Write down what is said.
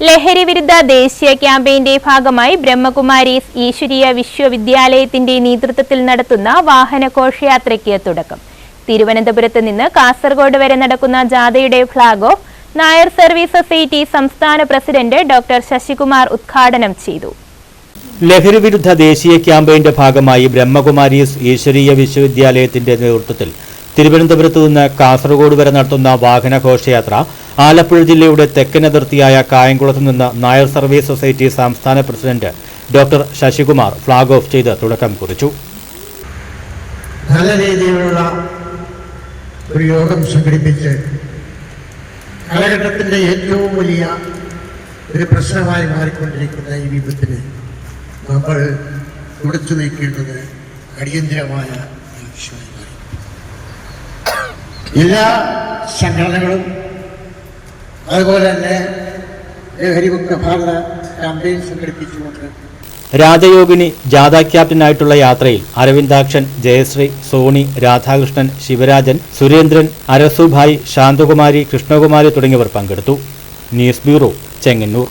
ലഹരി വിരുദ്ധ ദേശീയ ക്യാമ്പയിന്റെ ഭാഗമായി ബ്രഹ്മകുമാരീസ് ഈശ്വരീയ വിശ്വവിദ്യാലയത്തിന്റെ നേതൃത്വത്തിൽ നടത്തുന്ന വാഹന ഘോഷയാത്രയ്ക്ക് തുടക്കം. തിരുവനന്തപുരത്ത് നിന്ന് കാസർഗോഡ് വരെ നടക്കുന്ന ജാഥയുടെ flag off Nair service society സംസ്ഥാന പ്രസിഡന്റ് ഡോക്ടർ ശശികുമാർ ഉദ്ഘാടനം ചെയ്തു. ലഹരി വിരുദ്ധ ദേശീയ ക്യാമ്പയിന്റെ ഭാഗമായി ബ്രഹ്മകുമാരീസ് ഈശ്വരീയ വിശ്വവിദ്യാലയത്തിന്റെ നേതൃത്വത്തിൽ തിരുവനന്തപുരത്ത് നിന്ന് കാസർഗോഡ് വരെ നടത്തുന്ന വാഹന ഘോഷയാത്ര ആലപ്പുഴ ജില്ലയുടെ തെക്കൻ അതിർത്തിയായ കായംകുളത്ത് നിന്ന് നായർ സർവീസ് സൊസൈറ്റി സംസ്ഥാന president doctor Sasikumar flag off ചെയ്ത് തുടക്കം കുറിച്ചു. നല്ല രീതിയിലുള്ള ഒരു യോഗം സംഘടിപ്പിച്ച് കാലഘട്ടത്തിന്റെ ഏറ്റവും വലിയ ഒരു പ്രശ്നമായി മാറിക്കൊണ്ടിരിക്കുന്ന ഈ വിപത്തിന് നമ്മൾ തുടച്ചു നീക്കേണ്ടത് അടിയന്തിരമായ ആവശ്യമായി മാറി. എല്ലാ സംഘടനകളും അതുപോലെ തന്നെ രാജയോഗിനി ജാഥ ക്യാപ്റ്റനായിട്ടുള്ള യാത്രയിൽ അരവിന്ദാക്ഷൻ ജയശ്രീ സോണി രാധാകൃഷ്ണൻ ശിവരാജൻ സുരേന്ദ്രൻ അരസുഭായ് ശാന്തകുമാരി കൃഷ്ണകുമാരി തുടങ്ങിയവർ പങ്കെടുത്തു. News bureau Chengannur.